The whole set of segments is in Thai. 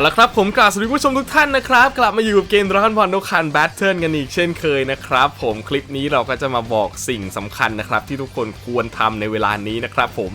เอาละครับผมกราบสวัสดีผู้ชมทุกท่านนะครับ กลับมาอยู่กับเกมดราก้อนบอลโนคันแบทเทิลกันอีกเช่นเคยนะครับ ผมคลิปนี้เราก็จะมาบอกสิ่งสำคัญนะครับ ที่ทุกคนควรทำในเวลานี้นะครับผม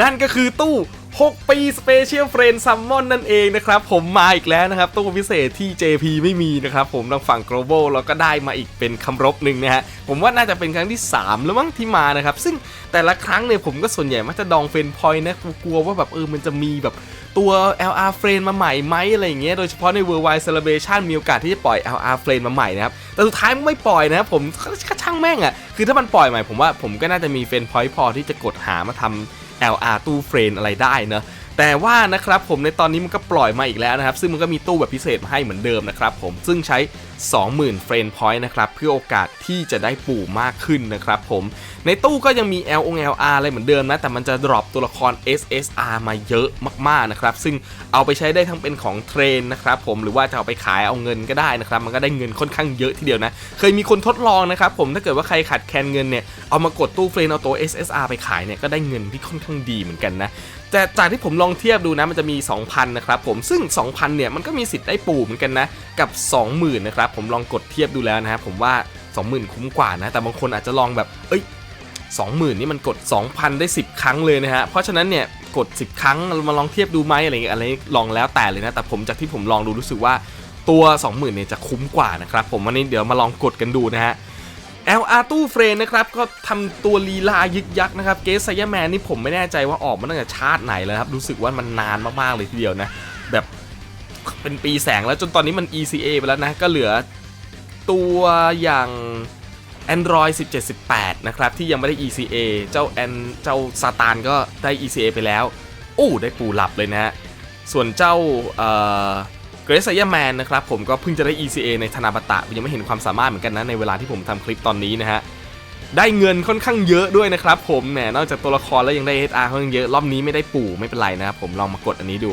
นั่นก็คือตู้ 6 ปีสเปเชียลเฟรนซัมมอนนั่นเองนะครับ ผมมาอีกแล้วนะครับ ตู้พิเศษที่ JP ไม่มีนะครับ ผมทางฝั่ง global เราก็ได้มาอีกเป็นคำรบหนึ่งนะฮะ ผมว่าน่าจะเป็นครั้งที่ 3 แล้วมั้งที่มานะครับ ซึ่งแต่ละครั้งเนี่ยผมก็ส่วนใหญ่มักจะดองเฟรนพอยต์นะกลัวว่าแบบเออมันจะมีแบบตัว LR เฟรนมาใหม่ไหมอะไรอย่างเงี้ย โดยเฉพาะใน Worldwide Celebration มีโอกาสที่จะปล่อย LR เฟรนมาใหม่นะครับ แต่สุดท้ายไม่ปล่อยนะครับผมก็ช่างแม่งอะ่ะ คือถ้ามันปล่อยใหม่ผมว่าผมก็น่าจะมีเฟรนพอยต์พอที่จะกดหามาทำ LR ตู้เฟรนอะไรได้เนอะแต่ว่านะครับผมในตอนนี้มันก็ปล่อยมาอีกแล้วนะครับ ซึ่งมันก็มีตู้แบบพิเศษมาให้เหมือนเดิมนะครับผมซึ่งใช้20,000 เฟรนพอยต์นะครับ เพื่อโอกาสที่จะได้ปู่มากขึ้นนะครับผม ในตู้ก็ยังมี L O L R อะไรเหมือนเดิมนะ แต่มันจะดรอปตัวละคร S S R มาเยอะมากๆนะครับ ซึ่งเอาไปใช้ได้ทั้งเป็นของเทรนนะครับผม หรือว่าจะเอาไปขายเอาเงินก็ได้นะครับ มันก็ได้เงินค่อนข้างเยอะทีเดียวนะ เคยมีคนทดลองนะครับผม ถ้าเกิดว่าใครขัดแคลนเงินเนี่ย เอามากดตู้เฟรนเอาตัว S S R ไปขายเนี่ย ก็ได้เงินที่ค่อนข้างดีเหมือนกันนะแต่จากที่ผมลองเทียบดูนะ มันจะมี 2,000 นะครับผม ซึ่ง 2,000 เนี่ย มันก็มีสิทธิ์ได้ปู่เหมือนกันนะ กับ 20,000 นะครับผมลองกดเทียบดูแล้วนะครับผมว่า 20,000 คุ้มกว่านะ แต่บางคนอาจจะลองแบบเอ้ย20,000 นี่มันกด 2,000 ได้ 10 ครั้งเลยนะฮะเพราะฉะนั้นเนี่ยกด 10 ครั้งมาลองเทียบดูไหมอะไรเงี้ยอะไรลองแล้วแต่เลยนะแต่ผมจากที่ผมลองดูรู้สึกว่าตัว 20,000 เนี่ยจะคุ้มกว่านะครับผมวันนี้เดี๋ยวมาลองกดกันดูนะฮะ LR ตู้เฟรนนะครับก็ทำตัวลีลายึกยักนะครับเกสไซแมนนี่ผมไม่แน่ใจว่าออกมาตั้งแต่ชาติไหนแล้วครับรู้สึกว่ามันนานมากๆเลยทีเดียวนะ เป็นปีแสงแล้วจนตอนนี้มัน ECA ไปแล้วนะ ก็เหลือตัวอย่าง Android 17 18 นะครับ ที่ยังไม่ได้ ECA เจ้าแอนเจ้าซาตานก็ได้ ECA ไปแล้ว โอ้ได้ปูหลับเลยนะฮะ ส่วนเจ้าเกรซไซแมนนะครับ ผมก็เพิ่งจะได้ ECA ในธนาบตะยังไม่เห็นความสามารถเหมือนกันนะ ในเวลาที่ผมทำคลิปตอนนี้นะฮะ ได้เงินค่อนข้างเยอะด้วยนะครับผมแหมนอกจากตัวละครแล้วยังได้ HR ค่อนข้างเยอะรอบนี้ไม่ได้ปู่ไม่เป็นไรนะครับผมลองมากดอันนี้ดู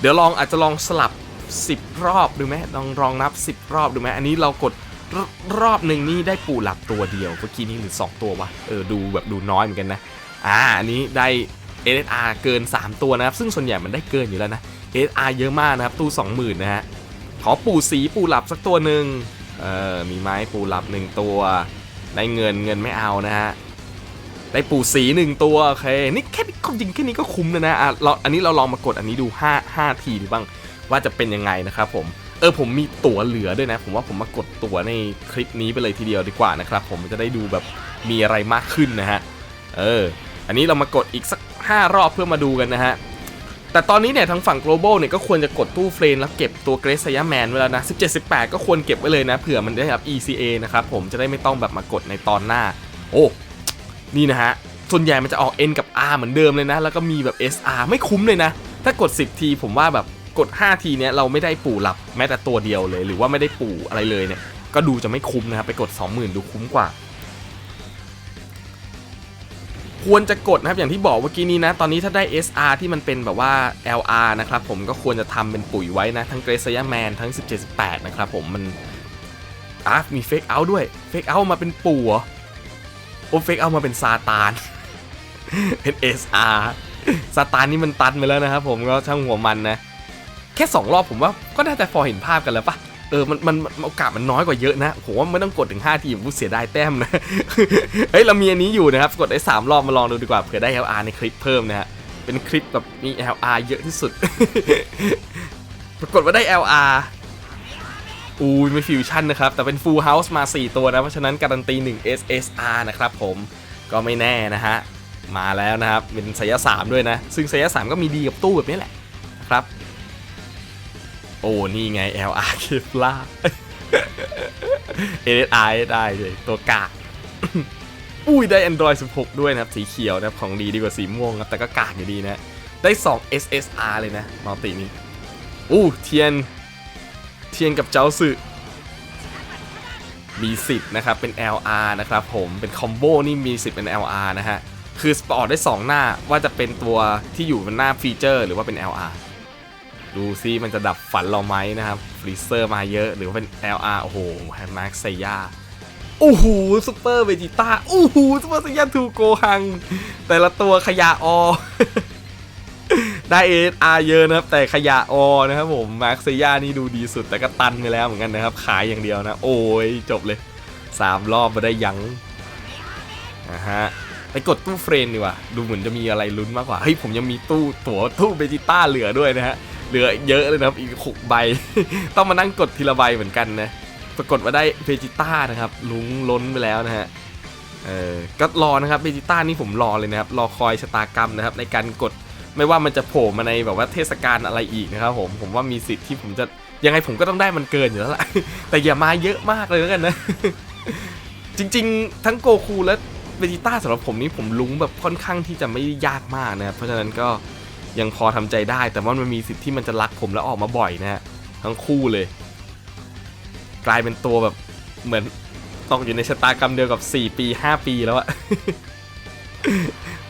เดี๋ยวลองอาจจะลองสลับ 10 รอบดูไหมลองลองนับ 10 รอบดูไหมอันนี้เรากดรรอบหนึ่งนี่ได้ปูหลับตัวเดียวเมื่อกี้นี้หรือ 2 ตัววะเออดูแบบดูน้อยเหมือนกันนะอ่าอันนี้ได้ SR เกิน 3 ตัวนะครับ ซึ่งส่วนใหญ่มันได้เกินอยู่แล้วนะ SR เยอะมากนะครับ ตู้ 20,000 นะฮะขอปูสีปูหลับสักตัวหนึ่งเออมีไม้ปูหลับหนึ่งตัว ได้เงินเงินไม่เอานะฮะได้ปูสีหนึ่งตัวโอเคนี่แค่ความจริงแค่นี้ก็คุ้มแล้วนะอะเราอันนี้เราลองมากดอันนี้ดู 5 5 ทีดูบ้าง ว่าจะเป็นยังไงนะครับผมเออผมมีตั๋วเหลือด้วยนะ ผมว่าผมมากดตั๋วในคลิปนี้ไปเลยทีเดียวดีกว่านะครับผมจะได้ดูแบบมีอะไรมากขึ้นนะฮะเอออันนี้เรามากดอีกสัก 5 รอบเพื่อมาดูกันนะฮะแต่ตอนนี้เนี่ยทางฝั่ง global เนี่ยก็ควรจะกดตู้เฟรนแล้วเก็บตัวเกรซไซยาแมนไว้แล้วนะ 17 18 ก็ควรเก็บไว้เลยนะเผื่อมันได้รับ ECA นะครับผมจะได้ไม่ต้องแบบมากดในตอนหน้า โอ้นี่นะฮะส่วนใหญ่มันจะออก N กับ R เหมือนเดิมเลยนะ แล้วก็มีแบบ SR ไม่คุ้มเลยนะ ถ้ากด 10 ทีผมว่าแบบ กด 5 ทีเนี้ยเราไม่ได้ปู่หลับแม้แต่ตัวเดียวเลย หรือว่าไม่ได้ปู่อะไรเลยเนี่ย ก็ดูจะไม่คุ้มนะครับ ไปกด 20,000 ดูคุ้มกว่า ควรจะกดนะครับอย่างที่บอกเมื่อกี้นี้นะ ตอนนี้ถ้าได้ SR ที่มันเป็นแบบว่า LR นะครับผมก็ควรจะทำเป็นปุ๋ยไว้นะ ทั้งเกรซยาแมนทั้ง 17 18 นะครับผมมันอะมีเฟกเอาด้วยเฟกเอามาเป็นปู่เหรอโอ้เฟกเอามาเป็นซาตาน เป็น SR ซาตานนี่มันตันไปแล้วนะครับผมก็ช่างหัวมันนะ แค่ 2 รอบผมว่าก็น่าจะพอเห็นภาพกันแล้วปะเออมันมันโอกาสมันน้อยกว่าเยอะนะผมว่าไม่ต้องกดถึง 5 ทีผมเสียดายแต้มนะเฮ้ยเรามีอันนี้อยู่นะครับ กดได้ 3 รอบมาลองดูดีกว่าเผื่อได้ LR ในคลิปเพิ่มนะฮะเป็นคลิปแบบมี LR เยอะที่สุด ปรากฏว่าได้ LR อุ้ยไม่ฟิวชั่นนะครับ แต่เป็น Full House มา 4 ตัวนะ เพราะฉะนั้นการันตี 1 SSR นะครับผมก็ไม่แน่นะฮะ มาแล้วนะครับ เป็นสยสามด้วยนะ ซึ่งสยสามก็มีดีกับตู้แบบนี้แหละนะครับ โอ้นี่ไง LR เคฟล่า SSR ได้เลยตัวกากอุ้ยได้ Android 16 ด้วยนะครับ สีเขียวนะครับ ของดีดีกว่าสีม่วงครับ แต่ก็กากอยู่ดีนะ ได้ 2 SSR เลยนะมัลตินี้อู้เทียน เทียนกับเจ้าสึมีสิทธิ์นะครับ เป็น LR นะครับผมเป็นคอมโบนี่มีสิทธิ์เป็น LR นะฮะ คือสปอร์ตได้ 2 หน้าว่าจะเป็นตัวที่อยู่บนหน้าฟีเจอร์ หรือว่าเป็น LR ดูซิมันจะดับฝันเราไหมนะครับฟรีเซอร์มาเยอะหรือว่าเป็น LR โอ้โหแฮมมาร์คไซยาโอ้โหซูเปอร์เวจิต้าโอ้โหซูเปอร์ไซยาทูโกฮัง แต่ละตัวขยะออได้ ASR เยอะนะครับ แต่ขยะออนะครับผมมาร์คเซียนี่ดูดีสุดแต่ก็ตันไปแล้วเหมือนกันนะครับ ขายอย่างเดียวนะ โอ้ยจบเลยสามรอบมาได้ยังนะฮะไปกดตู้เฟรนดีกว่า ดูเหมือนจะมีอะไรลุ้นมากกว่า เฮ้ย ผมยังมีตู้ตั๋วตู้เบจิต้าเหลือด้วยนะฮะ เหลือเยอะเลยนะครับอีกหกใบ ต้องมานั่งกดทีละใบเหมือนกันนะปรากฏว่าได้เบจิต้านะครับลุงล้นไปแล้วนะฮะเออก็รอนะครับเบจิต้านี่ผมรอเลยนะครับ รอคอยชะตากรรมนะครับ ในการกดไม่ว่ามันจะโผล่มาในแบบว่าเทศกาลอะไรอีกนะครับผมผมว่ามีสิทธิ์ที่ผมจะยังไงผมก็ต้องได้มันเกินอยู่แล้วล่ะ แต่อย่ามาเยอะมากเลยแล้วกันนะ จริงๆ ทั้งโกคูและเวจิต้าสำหรับผมนี่ผมลุ้งแบบค่อนข้างที่จะไม่ยากมากนะครับเพราะฉะนั้นก็ ยังพอทำใจได้ แต่ว่ามันมีสิทธิ์ที่มันจะรักผมแล้วออกมาบ่อยนะฮะทั้งคู่เลย กลายเป็นตัวแบบเหมือนตกอยู่ในชะตากรรมเดียวกับ 4 ปี 5 ปีแล้วอะ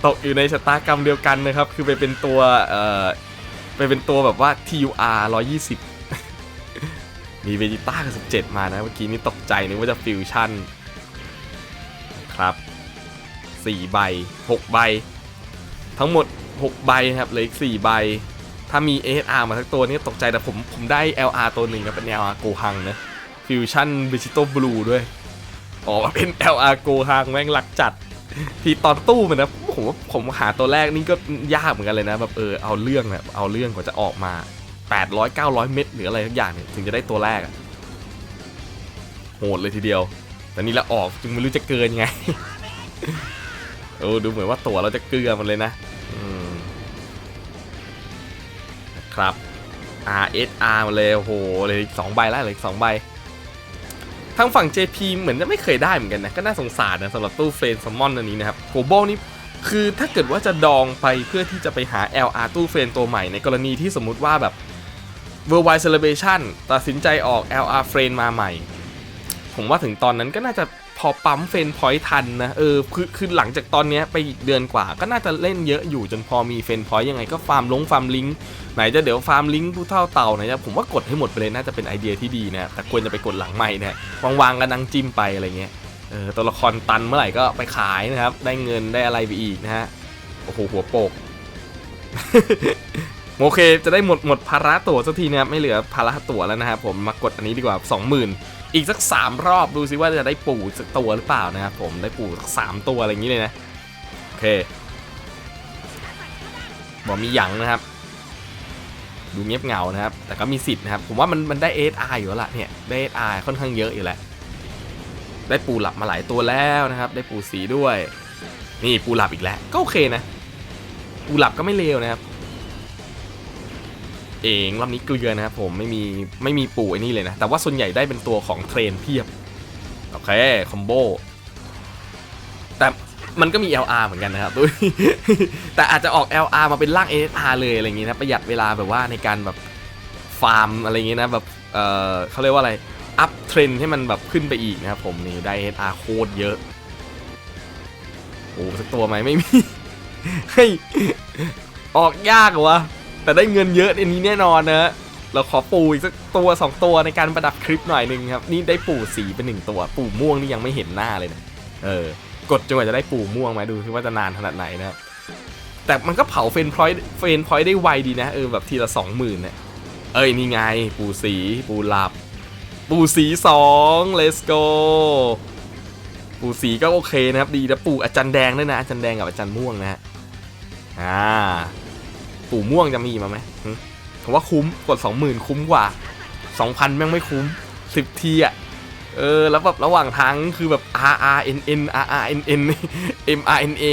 ตกอยู่ในชะตากรรมเดียวกันนะครับ คือไปเป็นตัวเอ่อไปเป็นตัวแบบว่า TUR 120 มีเวจิต้ากับ17 มานะ เมื่อกี้นี่ตกใจนึกว่าจะฟิวชั่น ครับ 4 ใบ 6 ใบ ทั้งหมด 6 ใบครับเหลืออีก 4 ใบ ถ้ามี ASR มาทั้งตัวนี่ตกใจแต่ผมผมได้ LR ตัวหนึ่งครับเป็น LR โกฮังนะฟิวชั่นเวจิโตบลูด้วยอ๋อเป็น LR โกฮังแม่งหลักจัด ทีตอนตู้มันนะผมว่าผมหาตัวแรกนี่ก็ยากเหมือนกันเลยนะแบบเออเอาเรื่องแบบเอาเรื่องกว่าจะออกมา 800 900 เม็ดหรืออะไรทุกอย่างเนี่ยถึงจะได้ตัวแรกโหดเลยทีเดียว แต่นี่ละออกจึงไม่รู้จะเกินยังไงโอ้ดูเหมือนว่าตัวเราจะเกลือมันเลยนะ ครับ RSR มาเลยโหเลยอีกสองใบแล้วเลยสองใบทางฝั่ง JP เหมือนจะไม่เคยได้เหมือนกันนะ ก็น่าสงสารนะสำหรับตู้เฟรนซัมมอนอันนี้นะครับโกโบนี่คือถ้าเกิดว่าจะดองไปเพื่อที่จะไปหา LR ตู้เฟรนตัวใหม่ในกรณีที่สมมุติว่าแบบ Worldwide Celebration ตัดสินใจออก LR เฟรนมาใหม่ ผมว่าถึงตอนนั้นก็น่าจะ พอปั๊มเฟนพอยทันนะเออคือคือหลังจากตอนนี้ไปอีกเดือนกว่า ก็น่าจะเล่นเยอะอยู่จนพอมีเฟนพอยยังไงก็ฟาร์มลงฟาร์มลิงก์ไหนจะเดี๋ยวฟาร์มลิงก์ผู้เท่าเต่าไหนจะผมว่ากดให้หมดไปเลยน่าจะเป็นไอเดียที่ดีนะแต่ควรจะไปกดหลังใหม่นะวางๆกันนั่งจิ้มไปอะไรเงี้ยเออตัวละครตันเมื่อไหร่ก็ไปขายนะครับ ได้เงินได้อะไรไปอีกนะฮะโอ้โหหัวโปก โอเค จะได้หมดหมดภาระตั๋วสักทีนะครับไม่เหลือภาระตั๋วแล้วนะครับผมมากดอันนี้ดีกว่า 20,000 อีกสัก 3 รอบดูซิว่าจะได้ปู่สักตัวหรือเปล่านะครับผมได้ปู่สักสามตัวอะไรอย่างนี้เลยนะโอเคบอกมีหยังนะครับ ดูเงียบเงานะครับ แต่ก็มีสิทธิ์นะครับ ผมว่ามันมันได้ SR ออยู่แล้วล่ะเนี่ยได้ SR ค่อนข้างเยอะอยู่แล้วได้ปูหลับมาหลายตัวแล้วนะครับ ได้ปูสีด้วย นี่ปูหลับอีกแล้ว ก็โอเคนะ ปูหลับก็ไม่เลวนะครับ เองรอบนี้เกลือนะครับผมไม่มีไม่มีปูไอ้นี่เลยนะ แต่ว่าส่วนใหญ่ได้เป็นตัวของเทรนเพียบ โอเค คอมโบ แต่มันก็มี LR เหมือนกันนะครับแต่อาจจะออก LR มาเป็นร่าง SR เลยอะไรอย่างงี้นะประหยัดเวลาแบบว่าในการแบบฟาร์มอะไรอย่างงี้นะแบบเออเขาเรียกว่าอะไรอัพเทรนให้มันแบบขึ้นไปอีกนะครับผมนี่ได้ SR โคตรเยอะโอ้สักตัวไหมไม่มีเฮ้ยออกยากเหรอวะ แต่ได้เงินเยอะอันนี้แน่นอนนะเราขอปูอีกสักตัวสองตัวในการประดับคลิปหน่อยหนึ่งครับ นี่ได้ปูสีเป็นหนึ่งตัว ปูม่วงนี่ยังไม่เห็นหน้าเลยนะเออกดจนกว่าจะได้ปูม่วงมาดูซิว่าจะนานขนาดไหนนะครับแต่มันก็เผาเฟนพอยต์เฟนพอยต์ได้ไวดีนะเออแบบทีละสองหมื่นเนี่ยเอ้ยนี่ไง ปูสีปูหลับ ปูสีสอง let's go ปูสีก็โอเคนะครับดีนะปูอาจารย์แดงด้วยนะอาจารย์แดงกับอาจารย์ม่วงนะฮะอ่า ปู่ม่วงจะมีมาไหมผมว่าคุ้มกด20,000คุ้มกว่า2,000แม่งไม่คุ้ม10ทีอะเออแล้วแบบระหว่างทางคือแบบ R R N N R R N N M R N A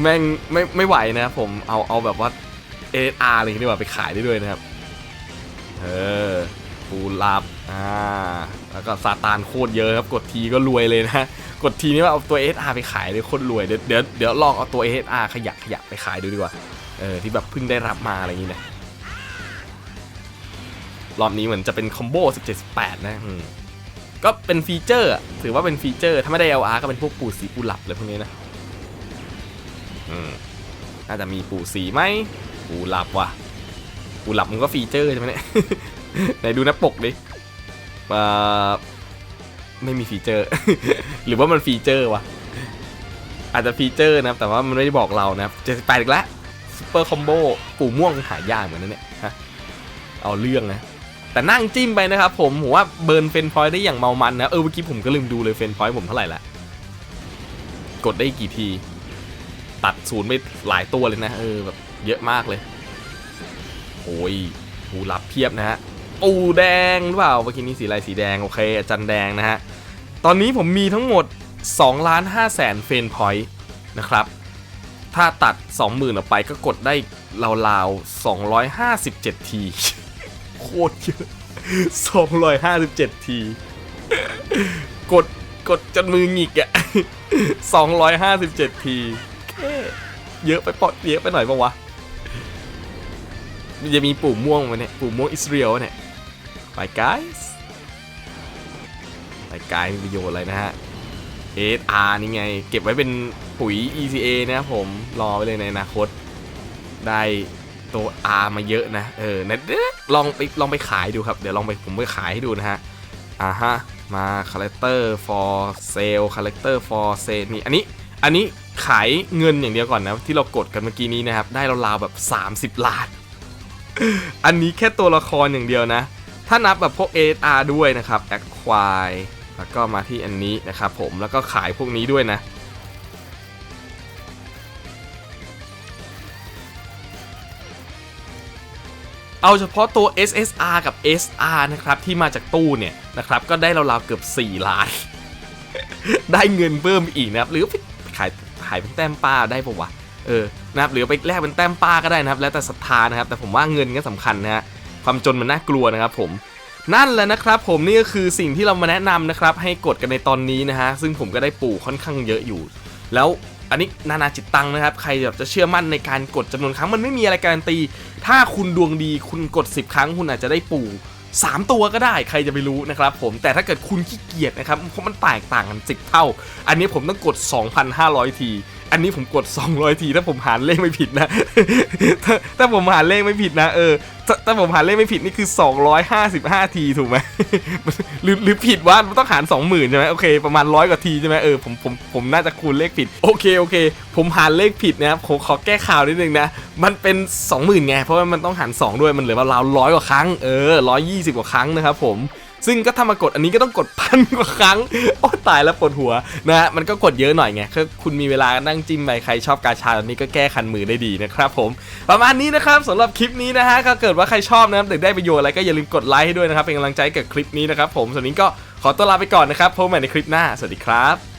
แม่งไม่ไม่ไหวนะครับผมเอาเอาแบบว่า A R อะไรอย่างนี้ดีกว่าไปขายได้ด้วยนะครับ เออปูลับ อ่าแล้วก็ซาตานโคตรเยอะครับกดทีก็รวยเลยนะกดทีนี้ว่าเอาตัว SR ไปขายเลยโคตรรวยเดี๋ยวเดี๋ยวเดี๋ยวลองเอาตัว SR ขยักขยักไปขายดูดีกว่าเออที่แบบเพิ่งได้รับมาอะไรอย่างนี้นะรอบนี้เหมือนจะเป็นคอมโบ17 18 นะก็เป็นฟีเจอร์ถือว่าเป็นฟีเจอร์ ถ้าไม่ได้ LR ก็เป็นพวกปูสีปูหลับเลยพวกนี้นะอืมน่าจะมีปูสีไหมปูหลับว่ะปูหลับมันก็ฟีเจอร์ใช่ไหมเนี่ย ไหนดูหน้าปกดิ ไม่มีฟีเจอร์ หรือว่ามันฟีเจอร์วะ อาจจะฟีเจอร์นะครับ แต่ว่ามันไม่ได้บอกเรานะครับ78อีกแล้วซูเปอร์คอมโบปู่ม่วงหายากเหมือนนั้นเนี่ยฮะเอาเรื่องนะแต่นั่งจิ้มไปนะครับผมผมว่าเบิร์นเฟนพอยต์ได้อย่างเมามันนะ เออเมื่อกี้ผมก็ลืมดูเลยเฟนพอยต์ผมเท่าไหร่ละ กดได้กี่ที ตัดศูนย์ไปหลายตัวเลยนะ เออแบบเยอะมากเลย โอ้ยหูรับเพียบนะฮะ ปูแดงหรือเปล่าเมื่อกี้นี้สีอะไรสีแดงโอเคจันแดงนะฮะ ตอนนี้ผมมีทั้งหมด2ล้าน5แสนเฟนพอยต์นะครับ ถ้าตัด 20,000ออกไปก็กดได้ราวๆ257 ที โคตรเยอะ257 ที กดกดจนมือหงิกอะ257 ที เยอะไปปอดเยอะไปหน่อยปะวะมันจะมีปุ่ม่วงมเนี่ยปุ่ม่วงอิสราเอลเนี่ย ไป guys ไปไกลมีประโยชน์อะไรนะฮะ SR นี่ไง เก็บไว้เป็นปุ๋ย ECA นะครับผมรอไว้เลยในอนาคต ได้ตัว R มาเยอะนะ เออนะเดี๋ยวลองไปลองไปขายดูครับ เดี๋ยวลองไปผมไปขายให้ดูนะฮะ อ่าฮะ มา character for sale character for sale นี่ อันนี้ อันนี้ขายเงินอย่างเดียวก่อนนะ ที่เรากดกันเมื่อกี้นี้นะครับ ได้ราวๆแบบ 30ล้าน อันนี้แค่ตัวละครอย่างเดียวนะ ถ้านับแบบพวก AR ด้วยนะครับ Acquire แล้วก็มาที่อันนี้นะครับผมแล้วก็ขายพวกนี้ด้วยนะเอาเฉพาะตัว SSR กับ SR นะครับ ที่มาจากตู้เนี่ยนะครับ ก็ได้ราวๆเกือบ 4 ล้าน ได้เงินเพิ่มอีกนะครับ หรือไปขายขายเป็นแต้มป้าได้ปะวะ เออ นะครับ หรือไปแลกเป็นแต้มป้าก็ได้นะครับ แล้วแต่ศรัทธานะครับ แต่ผมว่าเงินก็สำคัญนะฮะ ความจนมันน่ากลัวนะครับผมนั่นแหละนะครับผมนี่ก็คือสิ่งที่เรามาแนะนำนะครับให้กดกันในตอนนี้นะฮะซึ่งผมก็ได้ปลูกค่อนข้างเยอะอยู่ แล้วอันนี้นานาจิตตังนะครับใครแบบจะเชื่อมั่นในการกดจำนวนครั้งมันไม่มีอะไรการันตี ถ้าคุณดวงดีคุณกด 10 ครั้งคุณอาจจะได้ปู่3 ตัวก็ได้ใครจะไปรู้นะครับผมแต่ถ้าเกิดคุณขี้เกียจนะครับเพราะมันแตกต่างกัน 10 เท่า อันนี้ผมต้องกด 2,500 ที อันนี้ผมกด 200 ที ถ้าผมหารเลขไม่ผิดนะ ถ้าผมหารเลขไม่ผิดนะเออ ถ้าผมหารเลขไม่ผิดนี่คือ 255 ทีถูกไหมหรือหรือผิดว่ามันต้องหาร 20,000ใช่ไหมโอเคประมาณร้อยกว่าทีใช่ไหมเออผมผมผมน่าจะคูณเลขผิดโอเคโอเค ผมหารเลขผิดนะครับผมขอแก้ข่าวนิดนึงนะ มันเป็น 20,000ไงเพราะว่ามันต้องหาร 2 ด้วยมันเหลือราวร้อยกว่าครั้งเออ120 กว่าครั้งนะครับผม ซึ่งก็ถ้ามากดอันนี้ก็ต้องกดพันกว่าครั้ง โอ้ตายแล้วปวดหัวนะฮะมันก็กดเยอะหน่อยไงคือคุณมีเวลานั่งจิ้มไปใครชอบกาชาตอนนี้ก็แก้คันมือได้ดีนะครับผมประมาณนี้นะครับสำหรับคลิปนี้นะฮะถ้าเกิดว่าใครชอบนะครับเด็กได้ประโยชน์อะไรก็อย่าลืมกดไลค์ให้ด้วยนะครับเป็นกำลังใจกับคลิปนี้นะครับผมส่วนนี้ก็ขอตัวลาไปก่อนนะครับพบใหม่ในคลิปหน้าสวัสดีครับ